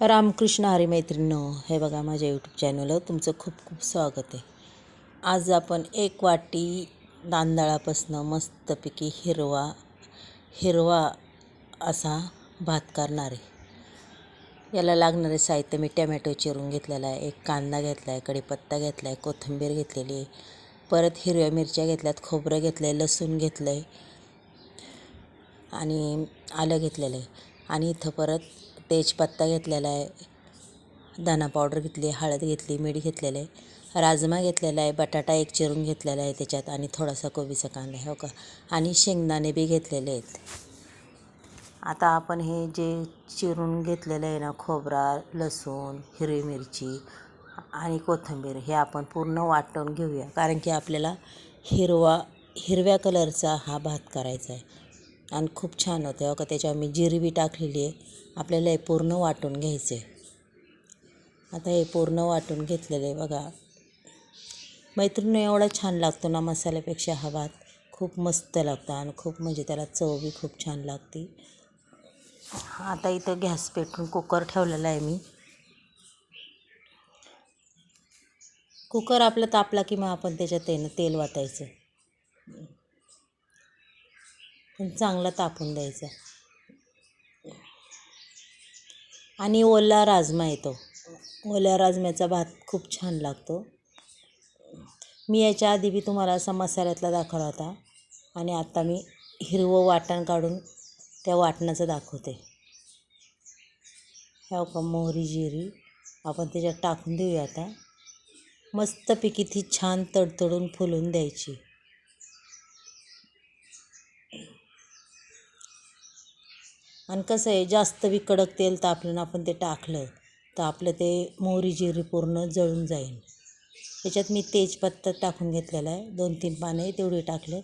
रामकृष्ण हरी मैत्रिणं हे बघा माझ्या यूट्यूब चॅनलवर तुमचं खूप खूप स्वागत आहे. आज आपण एक वाटी तांदळापासनं मस्तपैकी हिरवा हिरवा असा भात करणार आहे. याला लागणारे साहित्य मी टॅमॅटो चिरून घेतलेला आहे एक कांदा घेतला आहे कढीपत्ता घेतला आहे कोथिंबीर घेतलेली आहे परत हिरव्या मिरच्या घेतल्यात खोबरं घेतलं आहे लसूण घेतलं आहे आणि आलं घेतलेलं आहे. आणि इथं परत तेजपत्ता घेतलेला आहे. धना पावडर घेतली हळद घेतली मीठ घेतलेलं आहे. राजमा घेतलेला आहे बटाटा एक चिरून घेतलेला आहे त्याच्यात आणि थोडासा कोबीचा कांदा हो का? आणि शेंगदाणे बी घेतलेले आहेत. आता आपण हे जे चिरून घेतलेलं आहे ना खोबरा लसूण हिरवी मिरची आणि कोथिंबीर हे आपण पूर्ण वाटून घेऊया. कारण की आपल्याला हिरवा हिरव्या कलरचा हा भात करायचा आहे. आणि खूप छान होते हो का? त्याच्यावर मी जिरी बी टाकलेली आहे. आपल्याला हे पूर्ण वाटून घ्यायचे आता हे पूर्ण वाटून घेतलेलं आहे बघा. मैत्रिणी एवढा छान लागतो ना मसाल्यापेक्षा हा भात. खूप मस्त लागतो आणि खूप म्हणजे त्याला चव बी खूप छान लागते. आता इथं गॅस पेटून कुकर ठेवलेला आहे मी. कुकर आपलं तापला की मग आपण त्याच्यात तेल तेल वाटायचं. पण चांगला तापून द्यायचा. आणि ओला राजमा येतो. ओल्या राजम्याचा भात खूप छान लागतो. मी याच्या आधी बी तुम्हाला असा मसाल्यातला दाखवला होता. आणि आत्ता मी हिरवं वाटण काढून त्या वाटणाचं दाखवते. ह्या का मोहरी जिरी. आपण त्याच्यात टाकून देऊया आता. मस्तपैकी ती छान तडतडून फुलून द्यायची. आणि कसं आहे जास्त बी कडक तेल तापलं ना आपण ते टाकलं तर आपलं ते मोहरी जिरी पूर्ण जळून जाईल. त्याच्यात मी तेजपत्ता टाकून घेतलेला आहे दोन तीन पाने तेवढे टाकले.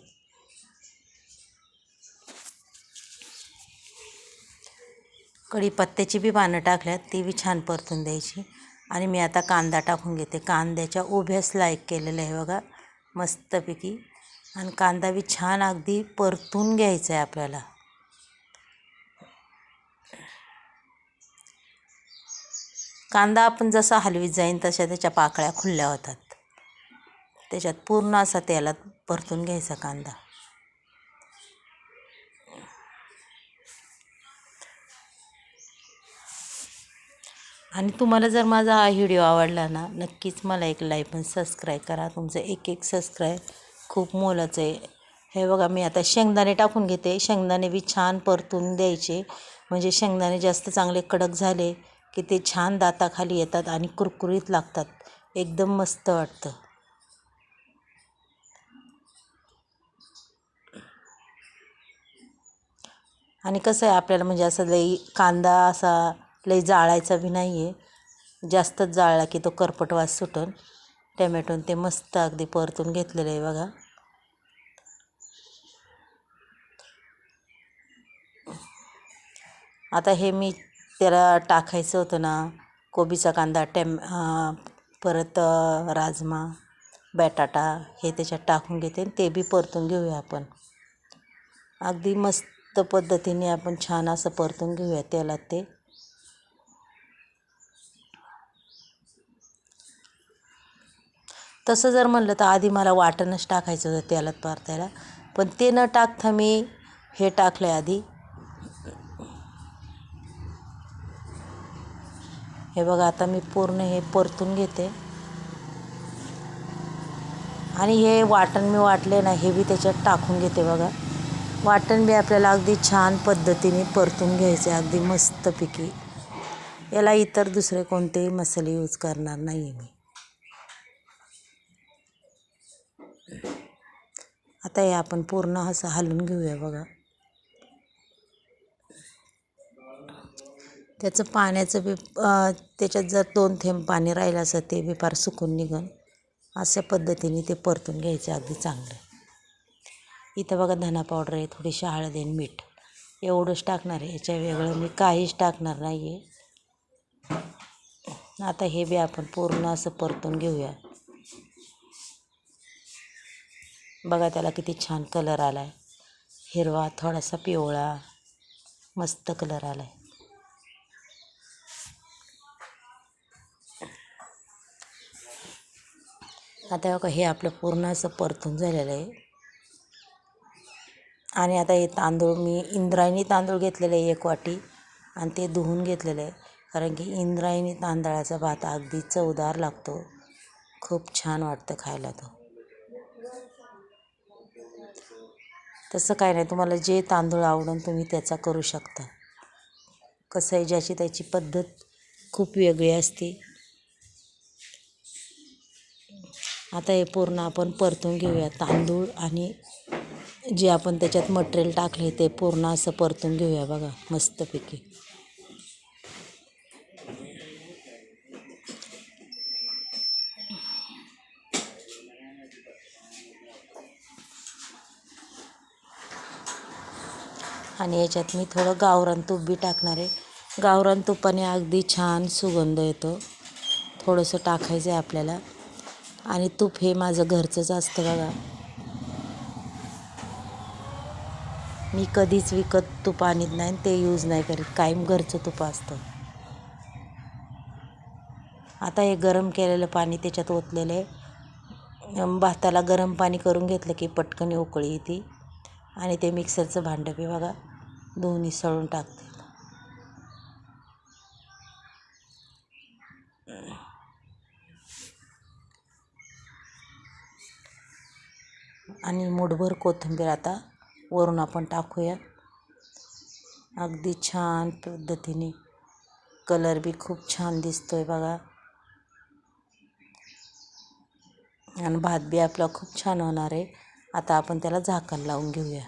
कढीपत्त्याची बी पानं टाकल्यात ती बी छान परतून द्यायची. आणि मी आता कांदा टाकून घेते. कांद्याच्या उभ्या स्लाईक केलेलं आहे बघा मस्तपैकी. आणि कांदा बी छान अगदी परतून घ्यायचा आहे आपल्याला. कांदा आपण जसा हलवीत जाईन तशा त्याच्या पाकळ्या खुल्या होतात. त्याच्यात पूर्ण असा तेलात परतून घ्यायचा कांदा. आणि तुम्हाला जर माझा हा व्हिडिओ आवडला ना नक्कीच मला एक लाईक पण सबस्क्राईब करा. तुमचं एक एक सबस्क्राईब खूप मोलाचं आहे. हे बघा मी आता शेंगदाणे टाकून घेते. शेंगदाणे बी छान परतून द्यायचे. म्हणजे शेंगदाणे जास्त चांगले कडक झाले की ते छान दाताखाली येतात आणि कुरकुरीत लागतात. एकदम मस्त वाटतं. आणि कसं आहे आपल्याला म्हणजे असं लई कांदा असा लई जाळायचा बी नाही आहे जास्तच जाळला की तो करपट वास सुटन. टमॅटोन ते मस्त अगदी परतून घेतलेलं आहे बघा. आता हे मी त्याला टाकायचं होतं ना कोबीचा कांदा टॅम परत राजमा बटाटा हे त्याच्यात टाकून घेते ते बी परतून घेऊया आपण. अगदी मस्त पद्धतीने आपण छान असं परतून घेऊया तेलात ते. तसं जर म्हणलं तर आधी मला वाटणच टाकायचं होतं तेलात परतायला. पण ते न टाकता मी हे टाकलं आहे आधी. हे बघा आता मी पूर्ण हे परतून घेते. आणि हे वाटण मी वाटले ना हे बी त्याच्यात टाकून घेते बघा. वाटण बी आपल्याला अगदी छान पद्धतीने परतून घ्यायचे अगदी मस्तपैकी. याला इतर दुसरे कोणतेही मसाले यूज करणार नाही आहे मी. आता हे आपण पूर्ण असं हलवून घेऊया बघा. त्याचं पाण्याचं बी त्याच्यात जर दोन थेंब पाणी राहिलं असं ते बी फार सुकून निघन. अशा पद्धतीने ते परतून घ्यायचं अगदी चांगलं. इथं बघा धना पावडर आहे थोडीशी हळद आहे मीठ. एवढंच टाकणार आहे याच्या वेगळं मी काहीच टाकणार नाही आहे आता हे बी आपण पूर्ण असं परतून घेऊया. बघा त्याला किती छान कलर आला आहे हिरवा थोडासा पिवळा मस्त कलर आला आहे आता बघा हे आपलं पूर्ण असं परतून झालेलं आहे. आणि आता हे तांदूळ मी इंद्रायणी तांदूळ घेतलेले आहे एक वाटी आणि ते धुवून घेतलेलं आहे. कारण की इंद्रायणी तांदळाचा भात अगदी चवदार लागतो. खूप छान वाटतं खायला तो. तसं काय नाही तुम्हाला जे तांदूळ आवडून तुम्ही त्याचा करू शकता. कसं आहे ज्याची त्याची पद्धत खूप वेगळी असते. आता हे पूर्ण आपण परतून घेऊया. तांदूळ आणि जे आपण त्याच्यात मटेरियल टाकले ते पूर्ण असं परतून घेऊया बघा मस्तपैकी. आणि याच्यात मी थोडं गावरान तूप बी टाकणार आहे. गावरान तुपाने अगदी छान सुगंध येतो. थोडंसं टाकायचं आहे आपल्याला. आणि तूप हे माझं घरचंच असतं बघा. मी कधीच विकत तूप आणत नाही ते यूज नाही करीत. कायम घरचं तूप असतं. आता हे गरम केलेलं पाणी त्याच्यात ओतलेलं आहे. भाताला गरम पाणी करून घेतलं की पटकन उकळी येते. आणि ते मिक्सरचं भांडं बी बघा. दोन्ही सळून टाकते. आणि मुठभर कोथिंबीर आता वरून आपण टाकूया. अगदी छान पद्धतीने. कलर बी खूप छान दिसतो आहे बघा. आणि भात बी आपला खूप छान होणार आहे. आता आपण त्याला झाकण लावून घेऊया.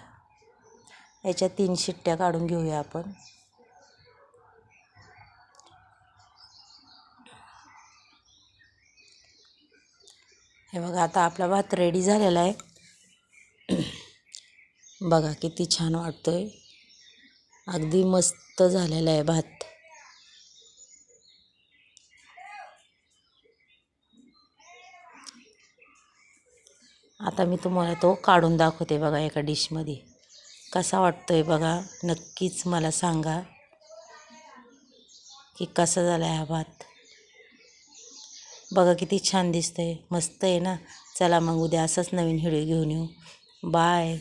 याच्या तीन शिट्ट्या काढून घेऊया आपण. हे बघा आता आपला भात रेडी झालेला आहे. बघा किती छान वाटतो आहे अगदी मस्त झालेला आहे भात. आता मी तुम्हाला तो काढून दाखवते बघा एका डिशमध्ये. कसा वाटतोय बघा नक्कीच मला सांगा की कसा झाला आहे हा भात. बघा किती छान दिसतंय मस्त आहे ना. चला मग उद्या असंच नवीन व्हिडिओ घेऊन येऊ. बाय.